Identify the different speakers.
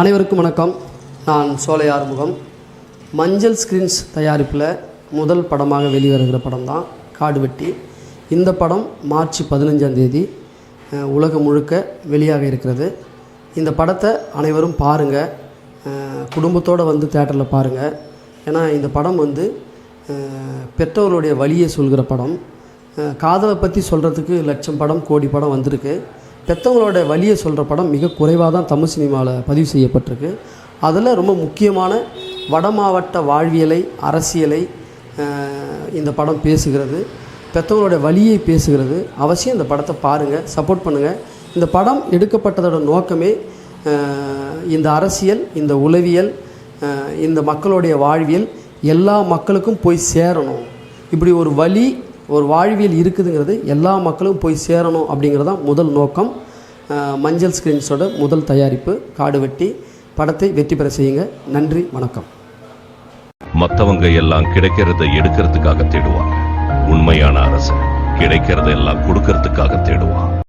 Speaker 1: அனைவருக்கும் வணக்கம். நான் சோலை ஆறுமுகம். மஞ்சள் ஸ்க்ரீன்ஸ் தயாரிப்பில் முதல் படமாக வெளிவருகிற படம் தான் காடுவெட்டி. இந்த படம் மார்ச் பதினஞ்சாம் தேதி உலகம் முழுக்க வெளியாக இருக்கிறது. இந்த படத்தை அனைவரும் பாருங்கள் குடும்பத்தோடு வந்து தேட்டரில் பாருங்கள் ஏன்னா இந்த படம் வந்து பெற்றோருடைய வழியை சொல்கிற படம். காதலை பற்றி சொல்கிறதுக்கு லட்சம் படம் கோடி படம் வந்திருக்கு. பெற்றவங்களோட வழியை சொல்கிற படம் மிக குறைவாக தான் தமிழ் சினிமாவில் பதிவு செய்யப்பட்டிருக்கு. அதில் ரொம்ப முக்கியமான வட மாவட்ட வாழ்வியலை அரசியலை இந்த படம் பேசுகிறது. பெற்றவங்களோட வழியை பேசுகிறது. அவசியம் இந்த படத்தை பாருங்கள் சப்போர்ட் பண்ணுங்கள் இந்த படம் எடுக்கப்பட்டதோட நோக்கமே இந்த அரசியல் இந்த உளவியல் இந்த மக்களுடைய வாழ்வியல் எல்லா மக்களுக்கும் போய் சேரணும். இப்படி ஒரு வழி ஒரு வாழ்வியல் இருக்குதுங்கிறது எல்லா மக்களும் போய் சேரணும் அப்படிங்கிறது தான் முதல் நோக்கம். மஞ்சள் ஸ்க்ரீன்ஸோட முதல் தயாரிப்பு. காடு வெட்டி படத்தை வெற்றி பெற செய்யுங்க. நன்றி வணக்கம்.
Speaker 2: மற்றவங்க எல்லாம் கிடைக்கிறத எடுக்கிறதுக்காக தேடுவாங்க. உண்மையான அரசு கிடைக்கிறத எல்லாம் கொடுக்கறதுக்காக தேடுவான்.